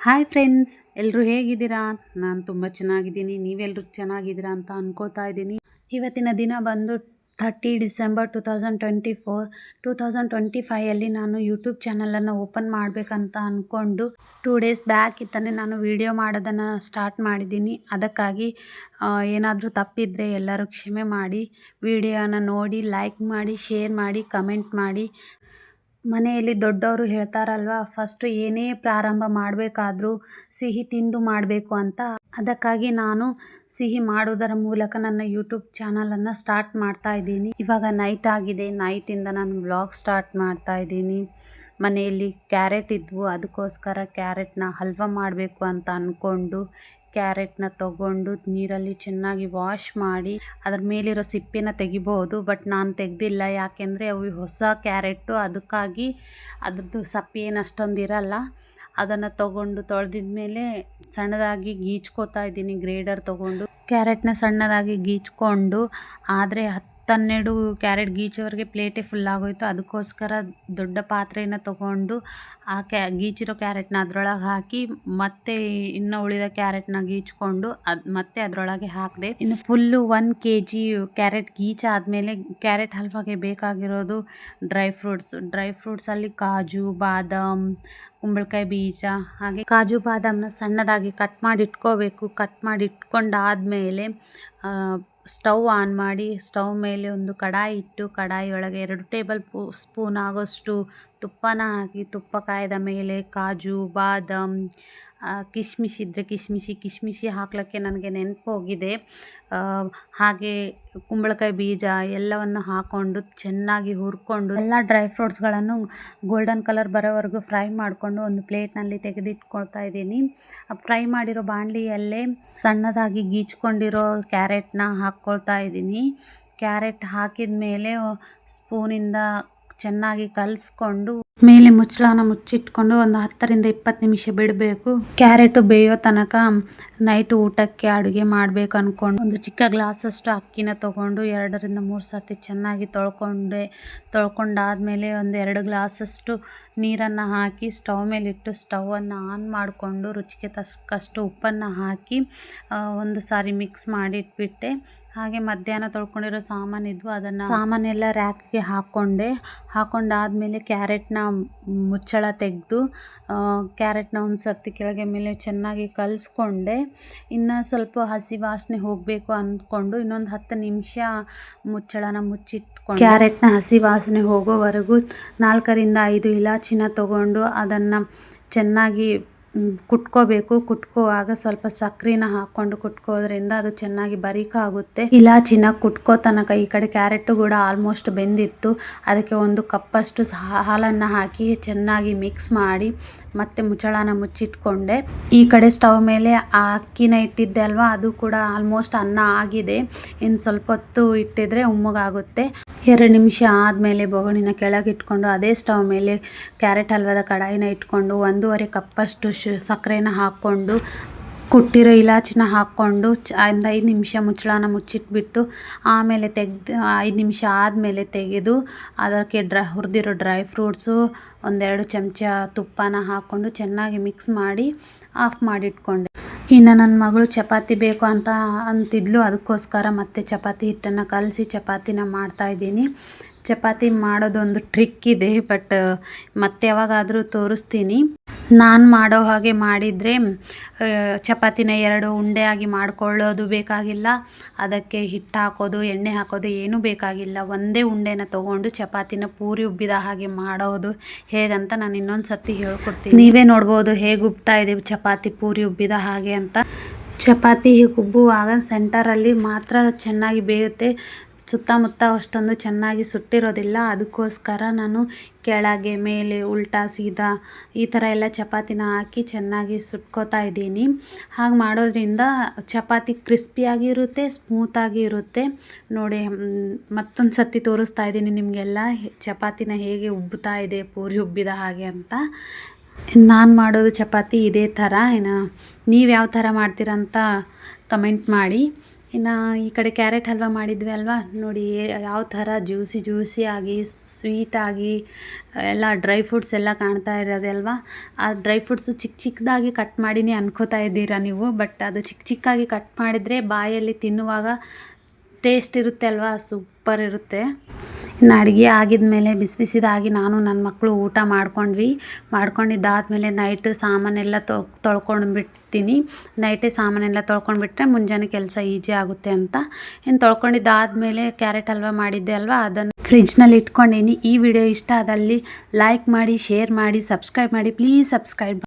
Hi friends ಎಲ್ಲರೂ ಹೇಗಿದ್ದೀರಾ? ನಾನು ತುಂಬ ಚೆನ್ನಾಗಿದ್ದೀನಿ. ನೀವೆಲ್ಲರೂ ಚೆನ್ನಾಗಿದ್ದೀರಾ ಅಂತ ಅನ್ಕೋತಾ ಇದ್ದೀನಿ. ಇವತ್ತಿನ ದಿನ ಬಂದು thirty December two thousand twenty four two thousand twenty ಫೈಯಲ್ಲಿ ನಾನು ಯೂಟ್ಯೂಬ್ ಚಾನಲನ್ನು ಓಪನ್ ಮಾಡಬೇಕಂತ ಅಂದ್ಕೊಂಡು ಟೂ ಡೇಸ್ ಬ್ಯಾಕ್ ಇತ್ತನೇ ನಾನು ವಿಡಿಯೋ ಮಾಡೋದನ್ನು ಸ್ಟಾರ್ಟ್ ಮಾಡಿದ್ದೀನಿ. ಅದಕ್ಕಾಗಿ ಏನಾದರೂ ತಪ್ಪಿದರೆ ಎಲ್ಲರೂ ಕ್ಷಮೆ ಮಾಡಿ ವಿಡಿಯೋನ ನೋಡಿ ಲೈಕ್ ಮಾಡಿ ಶೇರ್ ಮಾಡಿ ಕಮೆಂಟ್ ಮಾಡಿ. ಮನೆಯಲ್ಲಿ ದೊಡ್ಡವರು ಹೇಳ್ತಾರಲ್ವ, ಫಸ್ಟು ಏನೇ ಪ್ರಾರಂಭ ಮಾಡಬೇಕಾದ್ರೂ ಸಿಹಿ ತಿಂದು ಮಾಡಬೇಕು ಅಂತ. ಅದಕ್ಕಾಗಿ ನಾನು ಸಿಹಿ ಮಾಡುವುದರ ಮೂಲಕ ನನ್ನ ಯೂಟ್ಯೂಬ್ ಚಾನಲನ್ನು ಸ್ಟಾರ್ಟ್ ಮಾಡ್ತಾ ಇದ್ದೀನಿ. ಇವಾಗ ನೈಟ್ ಆಗಿದೆ. ನೈಟಿಂದ ನಾನು ಬ್ಲಾಗ್ ಸ್ಟಾರ್ಟ್ ಮಾಡ್ತಾ ಇದ್ದೀನಿ. ಮನೆಯಲ್ಲಿ ಕ್ಯಾರೆಟ್ ಇದ್ವು, ಅದಕ್ಕೋಸ್ಕರ ಕ್ಯಾರೆಟ್ನ ಹಲ್ವ ಮಾಡಬೇಕು ಅಂತ ಅಂದ್ಕೊಂಡು ಕ್ಯಾರೆಟ್ನ ತಗೊಂಡು ನೀರಲ್ಲಿ ಚೆನ್ನಾಗಿ ವಾಶ್ ಮಾಡಿ ಅದ್ರ ಮೇಲಿರೋ ಸಿಪ್ಪೆನ ತೆಗಿಬಹುದು ಬಟ್ ನಾನು ತೆಗೆದಿಲ್ಲ. ಯಾಕೆಂದರೆ ಅವು ಹೊಸ ಕ್ಯಾರೆಟು ಅದಕ್ಕಾಗಿ ಅದ್ರದ್ದು ಸಪ್ಪೆ ಏನು ಅಷ್ಟೊಂದು ಇರಲ್ಲ. ಅದನ್ನು ತೊಗೊಂಡು ತೊಳೆದಿದ ಮೇಲೆ ಸಣ್ಣದಾಗಿ ಗೀಚ್ಕೋತಾ ಇದ್ದೀನಿ. ಗ್ರೇಡರ್ ತಗೊಂಡು ಕ್ಯಾರೆಟ್ನ ಸಣ್ಣದಾಗಿ ಗೀಚ್ಕೊಂಡು. ಆದರೆ ಹತ್ತು ಹನ್ನೆರಡು ಕ್ಯಾರೆಟ್ ಗೀಚೋವರೆಗೆ ಪ್ಲೇಟೇ ಫುಲ್ ಆಗೋಯ್ತು ಅದಕ್ಕೋಸ್ಕರ ದೊಡ್ಡ ಪಾತ್ರೆನ ತಗೊಂಡು ಆ ಕ್ಯಾ, ಗೀಚಿರೋ ಕ್ಯಾರೆಟ್ನ ಅದರೊಳಗೆ ಹಾಕಿ ಮತ್ತೆ ಇನ್ನು ಉಳಿದ ಕ್ಯಾರೆಟ್ನ ಗೀಚ್ಕೊಂಡು ಅದು ಮತ್ತೆ ಅದರೊಳಗೆ ಹಾಕಿದೆ. ಇನ್ನು full one K G carrot ಗೀಚಾದಮೇಲೆ carrot ಹಲ್ವಾಗೆ ಬೇಕಾಗಿರೋದು ಡ್ರೈ ಫ್ರೂಟ್ಸ್. ಡ್ರೈ ಫ್ರೂಟ್ಸಲ್ಲಿ ಕಾಜು, ಬಾದಾಮ್ ಕುಂಬಳಕಾಯಿ ಬೀಜ, ಹಾಗೆ ಕಾಜು ಬಾದಾಮನ್ನ ಸಣ್ಣದಾಗಿ ಕಟ್ ಮಾಡಿ ಇಟ್ಕೋಬೇಕು ಕಟ್ ಮಾಡಿ ಇಟ್ಕೊಂಡಾದಮೇಲೆ ಸ್ಟವ್ ಆನ್ ಮಾಡಿ ಸ್ಟವ್ ಮೇಲೆ ಒಂದು ಕಡಾಯಿ ಇಟ್ಟು ಕಡಾಯಿ ಒಳಗೆ ಎರಡು ಟೇಬಲ್ ಸ್ಪೂನ್ ಆಗೋಷ್ಟು ತುಪ್ಪನ ಹಾಕಿ ತುಪ್ಪ ಕಾಯ್ದ ಮೇಲೆ ಕಾಜು, ಬಾದಾಮ್ ಕಿಶ್ಮಿಶ್ ಇದ್ದರೆ ಕಿಶ್ಮಿಶಿ ಕಿಶ್ಮಿಶಿ ಹಾಕ್ಲಿಕ್ಕೆ ನನಗೆ ನೆನಪು ಹೋಗಿದೆ. ಹಾಗೆ ಕುಂಬಳಕಾಯಿ ಬೀಜ ಎಲ್ಲವನ್ನು ಹಾಕ್ಕೊಂಡು ಚೆನ್ನಾಗಿ ಹುರ್ಕೊಂಡು ಎಲ್ಲ ಡ್ರೈ ಫ್ರೂಟ್ಸ್ಗಳನ್ನು ಗೋಲ್ಡನ್ ಕಲರ್ ಬರೋವರೆಗೂ ಫ್ರೈ ಮಾಡಿಕೊಂಡು ಒಂದು ಪ್ಲೇಟ್ನಲ್ಲಿ ತೆಗೆದಿಟ್ಕೊಳ್ತಾ ಇದ್ದೀನಿ. ಫ್ರೈ ಮಾಡಿರೋ ಬಾಣಲಿಯಲ್ಲೇ ಸಣ್ಣದಾಗಿ ಗೀಚ್ಕೊಂಡಿರೋ ಕ್ಯಾರೆಟ್ನ ಹಾಕ್ಕೊಳ್ತಾ ಇದ್ದೀನಿ. ಕ್ಯಾರೆಟ್ ಹಾಕಿದ ಮೇಲೆ ಸ್ಪೂನಿಂದ ಚೆನ್ನಾಗಿ ಕಲಿಸ್ಕೊಂಡು ಮೇಲೆ ಮುಚ್ಚಳನ ಮುಚ್ಚಿಟ್ಕೊಂಡು ಒಂದು ಹತ್ತರಿಂದ ಇಪ್ಪತ್ತು ನಿಮಿಷ ಬಿಡಬೇಕು. ಕ್ಯಾರೆಟು ಬೇಯೋ ತನಕ ನೈಟ್ ಊಟಕ್ಕೆ ಅಡುಗೆ ಮಾಡಬೇಕು ಅಂದ್ಕೊಂಡು ಒಂದು ಚಿಕ್ಕ ಗ್ಲಾಸಷ್ಟು ಅಕ್ಕಿನ ತೊಗೊಂಡು ಎರಡರಿಂದ ಮೂರು ಸರ್ತಿ ಚೆನ್ನಾಗಿ ತೊಳ್ಕೊಂಡೆ, ತೊಳ್ಕೊಂಡಾದಮೇಲೆ ಒಂದು ಎರಡು ಗ್ಲಾಸಷ್ಟು ನೀರನ್ನು ಹಾಕಿ ಸ್ಟವ್ ಮೇಲಿಟ್ಟು ಸ್ಟವನ್ನು ಆನ್ ಮಾಡಿಕೊಂಡು ರುಚಿಗೆ ತಕ್ಕಷ್ಟು ಉಪ್ಪನ್ನು ಹಾಕಿ ಒಂದು ಸಾರಿ ಮಿಕ್ಸ್ ಮಾಡಿ ಇಟ್ಬಿಟ್ಟೆ ಹಾಗೆ ಮಧ್ಯಾಹ್ನ ತೊಳ್ಕೊಂಡಿರೋ ಸಾಮಾನು ಇದ್ವು ಅದನ್ನು ಸಾಮಾನೆಲ್ಲ ರ್ಯಾಕ್ಗೆ ಹಾಕ್ಕೊಂಡೆ ಹಾಕ್ಕೊಂಡಾದಮೇಲೆ ಕ್ಯಾರೆಟ್ನ ಮುಚ್ಚಳ ತೆಗೆದು ಕ್ಯಾರೆಟ್ನ ಒಂದು ಸರ್ತಿ ಕೆಳಗೆ ಮೇಲೆ ಚೆನ್ನಾಗಿ ಕಲಿಸ್ಕೊಂಡೆ. ಇನ್ನು ಸ್ವಲ್ಪ ಹಸಿ ವಾಸನೆ ಹೋಗಬೇಕು ಅಂದ್ಕೊಂಡು ಇನ್ನೊಂದು ಹತ್ತು ನಿಮಿಷ ಮುಚ್ಚಳನ ಮುಚ್ಚಿಟ್ಕೊಂಡು. ಕ್ಯಾರೆಟ್ನ ಹಸಿ ವಾಸನೆ ಹೋಗೋವರೆಗೂ ನಾಲ್ಕರಿಂದ ಐದು ಇಲಾಚಿನ ತಗೊಂಡು ಅದನ್ನು ಚೆನ್ನಾಗಿ ಕುಟ್ಕೋಬೇಕು. ಕುಟ್ಕೋವಾಗ ಸ್ವಲ್ಪ ಸಕ್ಕರೆನ ಹಾಕ್ಕೊಂಡು ಕುಟ್ಕೋದ್ರಿಂದ ಅದು ಚೆನ್ನಾಗಿ ಬರೀಕಾಗುತ್ತೆ. ಇಲಾಚಿನ ಕುಟ್ಕೋ ತನಕ ಈ ಕಡೆ ಕ್ಯಾರೆಟು ಕೂಡ ಆಲ್ಮೋಸ್ಟ್ ಬೆಂದಿತ್ತು. ಅದಕ್ಕೆ ಒಂದು ಕಪ್ಪಷ್ಟು ಹಾಲನ್ನು ಹಾಕಿ ಚೆನ್ನಾಗಿ ಮಿಕ್ಸ್ ಮಾಡಿ ಮತ್ತೆ ಮುಚ್ಚಳನ ಮುಚ್ಚಿಟ್ಕೊಂಡೆ. ಈ ಕಡೆ ಸ್ಟವ್ ಮೇಲೆ ಆ ಅಕ್ಕಿನ ಇಟ್ಟಿದ್ದೆ ಅಲ್ವಾ? ಅದು ಕೂಡ ಆಲ್ಮೋಸ್ಟ್ ಅನ್ನ ಆಗಿದೆ. ಇನ್ನು ಸ್ವಲ್ಪ ಹೊತ್ತು ಇಟ್ಟಿದ್ರೆ ಉಮ್ಮಗಾಗುತ್ತೆ ಎರಡು ನಿಮಿಷ ಆದಮೇಲೆ ಬೊಗಣಿನ ಕೆಳಗಿಟ್ಕೊಂಡು ಅದೇ ಸ್ಟವ್ ಮೇಲೆ ಕ್ಯಾರೆಟ್ ಹಲ್ವದ ಕಡಾಯಿನ ಇಟ್ಕೊಂಡು ಒಂದೂವರೆ ಕಪ್ಪಷ್ಟು ಸಕ್ಕರೆನ ಹಾಕ್ಕೊಂಡು ಕುಟ್ಟಿರೋ ಇಲಾಚಿನ ಹಾಕ್ಕೊಂಡು ಚ ಒಂದು ಐದು ನಿಮಿಷ ಮುಚ್ಚಳನ ಮುಚ್ಚಿಟ್ಬಿಟ್ಟು ಆಮೇಲೆ ತೆಗೆದು ಐದು ನಿಮಿಷ ಆದಮೇಲೆ ತೆಗೆದು ಅದಕ್ಕೆ ಡ್ರೈ ಹುರಿದಿರೋ ಡ್ರೈ ಫ್ರೂಟ್ಸು ಒಂದೆರಡು ಚಮಚ ತುಪ್ಪನ ಹಾಕ್ಕೊಂಡು ಚೆನ್ನಾಗಿ ಮಿಕ್ಸ್ ಮಾಡಿ ಆಫ್ ಮಾಡಿಟ್ಕೊಂಡೆ. ಇನ್ನು ನನ್ನ ಮಗಳು ಚಪಾತಿ ಬೇಕು ಅಂತ ಅಂತಿದ್ಲು, ಅದಕ್ಕೋಸ್ಕರ ಮತ್ತೆ ಚಪಾತಿ ಹಿಟ್ಟನ್ನು ಕಲಸಿ ಚಪಾತಿನ ಮಾಡ್ತಾಯಿದ್ದೀನಿ ಚಪಾತಿ ಮಾಡೋದೊಂದು ಟ್ರಿಕ್ ಇದೆ ಬಟ್ ಮತ್ತೆ ಯಾವಾಗಾದರೂ ತೋರಿಸ್ತೀನಿ. ನಾನು ಮಾಡೋ ಹಾಗೆ ಮಾಡಿದರೆ ಚಪಾತಿನ ಎರಡು ಉಂಡೆಯಾಗಿ ಮಾಡಿಕೊಳ್ಳೋದು ಬೇಕಾಗಿಲ್ಲ. ಅದಕ್ಕೆ ಹಿಟ್ಟು ಹಾಕೋದು, ಎಣ್ಣೆ ಹಾಕೋದು ಏನೂ ಬೇಕಾಗಿಲ್ಲ. ಒಂದೇ ಉಂಡೆನ ತೊಗೊಂಡು ಚಪಾತಿನ ಪೂರಿ ಉಬ್ಬಿದ ಹಾಗೆ ಮಾಡೋದು ಹೇಗಂತ ನಾನು ಇನ್ನೊಂದು ಸರ್ತಿ ಹೇಳ್ಕೊಡ್ತೀನಿ. ನೀವೇ ನೋಡ್ಬೋದು ಹೇಗೆ ಉಬ್ತಾ ಇದೆ ಚಪಾತಿ ಪೂರಿ ಉಬ್ಬಿದ ಹಾಗೆ ಅಂತ. ಚಪಾತಿ ಉಬ್ಬುವಾಗ ಸೆಂಟರಲ್ಲಿ ಮಾತ್ರ ಚೆನ್ನಾಗಿ ಬೇಯುತ್ತೆ. ಸುತ್ತಮುತ್ತ ಅಷ್ಟೊಂದು ಚೆನ್ನಾಗಿ ಸುಟ್ಟಿರೋದಿಲ್ಲ. ಅದಕ್ಕೋಸ್ಕರ ನಾನು ಕೆಳಗೆ ಮೇಲೆ ಉಲ್ಟಾ ಸೀದಾ ಈ ಥರ ಎಲ್ಲ ಚಪಾತಿನ ಹಾಕಿ ಚೆನ್ನಾಗಿ ಸುಟ್ಕೋತಾ ಇದ್ದೀನಿ. ಹಾಗೆ ಮಾಡೋದ್ರಿಂದ ಚಪಾತಿ ಕ್ರಿಸ್ಪಿಯಾಗಿ ಇರುತ್ತೆ, ಸ್ಮೂತಾಗಿ ಇರುತ್ತೆ. ನೋಡಿ ಮತ್ತೊಂದು ಸರ್ತಿ ತೋರಿಸ್ತಾ ಇದ್ದೀನಿ ನಿಮಗೆಲ್ಲ. ಚಪಾತಿನ ಹೇಗೆ ಉಬ್ಬುತ್ತಾ ಇದೆ, ಪೂರಿ ಉಬ್ಬಿದ ಹಾಗೆ ಅಂತ. ನಾನು ಮಾಡೋದು ಚಪಾತಿ ಇದೇ ಥರ. ಏನು, ನೀವು ಯಾವ ಥರ ಮಾಡ್ತೀರಂತ ಕಮೆಂಟ್ ಮಾಡಿ. ಇನ್ನು ಈ ಕಡೆ ಕ್ಯಾರೆಟ್ ಹಲ್ವ ಮಾಡಿದ್ವಿ ಅಲ್ವಾ? ನೋಡಿ, ಯಾವ ಥರ ಜ್ಯೂಸಿ ಜ್ಯೂಸಿ ಆಗಿ ಸ್ವೀಟಾಗಿ ಎಲ್ಲ ಡ್ರೈ ಫ್ರೂಟ್ಸ್ ಎಲ್ಲ ಕಾಣ್ತಾ ಇರೋದೆ ಅಲ್ವಾ? ಆ ಡ್ರೈ ಫ್ರೂಟ್ಸು ಚಿಕ್ಕ ಚಿಕ್ಕದಾಗಿ ಕಟ್ ಮಾಡಿನೇ ಅನ್ಕೋತಾ ಇದ್ದೀರಾ ನೀವು? ಬಟ್ ಅದು ಚಿಕ್ಕ ಚಿಕ್ಕಾಗಿ ಕಟ್ ಮಾಡಿದರೆ ಬಾಯಲ್ಲಿ ತಿನ್ನುವಾಗ ಟೇಸ್ಟ್ ಇರುತ್ತೆ ಅಲ್ವಾ? ಸೂಪರ್ ಇರುತ್ತೆ. ಇನ್ನು ಅಡುಗೆ ಆಗಿದ್ಮೇಲೆ ಬಿಸಿ ಬಿಸಿದಾಗಿ ನಾನು ನನ್ನ ಮಕ್ಕಳು ಊಟ ಮಾಡ್ಕೊಂಡ್ವಿ. ಮಾಡ್ಕೊಂಡಿದ್ದಾದಮೇಲೆ ನೈಟ್ ಸಾಮಾನೆಲ್ಲ ತೊ, ತೊಳ್ಕೊಂಡ್ಬಿಡ್ತೀನಿ. ನೈಟೇ ಸಾಮಾನೆಲ್ಲ ತೊಳ್ಕೊಂಡ್ಬಿಟ್ರೆ ಮುಂಜಾನೆ ಕೆಲಸ ಈಜಿ ಆಗುತ್ತೆ ಅಂತ. ಇನ್ನು ತೊಳ್ಕೊಂಡಿದ್ದಾದಮೇಲೆ ಕ್ಯಾರೆಟ್ ಹಲ್ವ ಮಾಡಿದ್ದೆ ಅಲ್ವಾ? ಅದನ್ನು ಫ್ರಿಜ್ನಲ್ಲಿ ಇಟ್ಕೊಂಡೀನಿ. ಈ ವಿಡಿಯೋ ಇಷ್ಟ ಆದಲ್ಲಿ ಲೈಕ್ ಮಾಡಿ, ಶೇರ್ ಮಾಡಿ, ಸಬ್ಸ್ಕ್ರೈಬ್ ಮಾಡಿ. Please subscribe